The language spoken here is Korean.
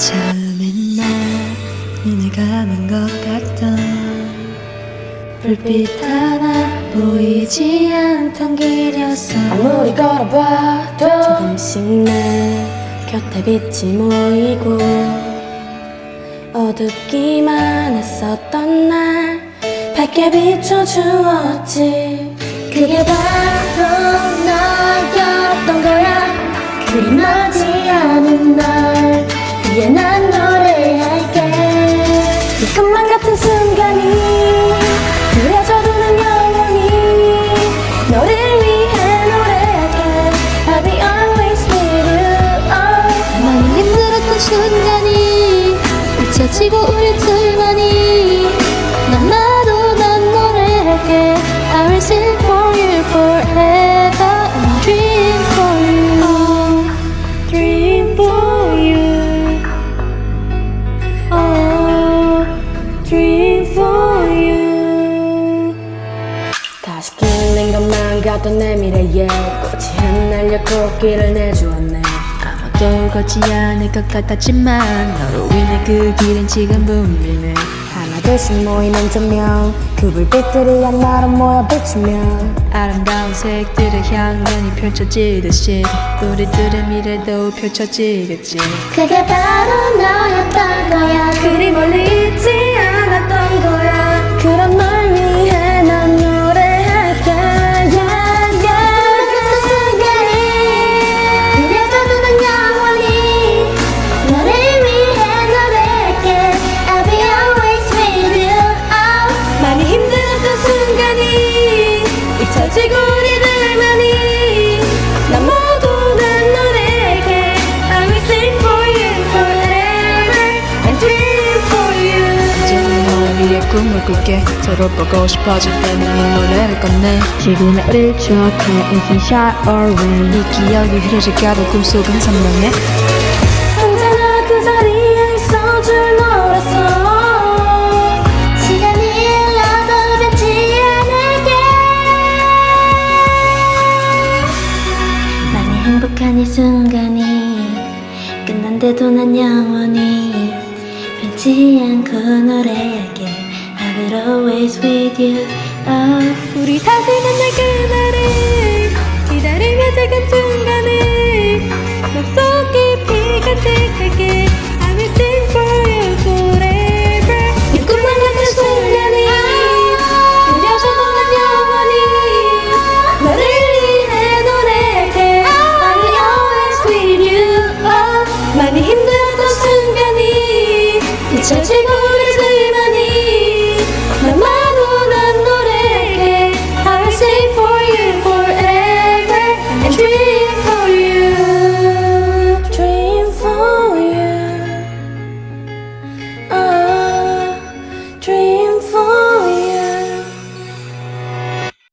처음엔 나 눈을 감은 것 같던 불빛 하나 보이지 않던 길이었어 아무리 걸어봐도 조금씩 내 곁에 빛이 모이고 어둡기만 했었던 날 밝게 비춰주었지. 그게 바로 위에 난 Dream for you. 다시 길린 것만 같던 내 미래에 꽃이 흩날려 꽃길을 내주었네. 아무도 걷지 않을 것 같았지만 너로 인해 그 길은 지금 붐비네 하나 둘씩 모이는 조명. 그 불빛들이 하나로 모여 비추면 아름다운 색들의 향연이 펼쳐지듯이 우리들의 미래도 펼쳐지겠지. 그게 바로 너 잊혀지고 우리들만이 난 모두 난 노래할게 I will sing for you forever and dream for you. 이제는 너를 위해 꿈을 꿀게 서로 보고 싶어질 때는 이 노래를 꺼내 지금의 우릴 추억해 It's a shower rain. 이 기억이 흐려질까봐 꿈속은 선명해 행복한 이 순간이 끝난데도 난 영원히 변치 않고 노래할게 I will always with you oh. 우리 다시 만날 그날을 기다리며 작은 저 즐거운 의의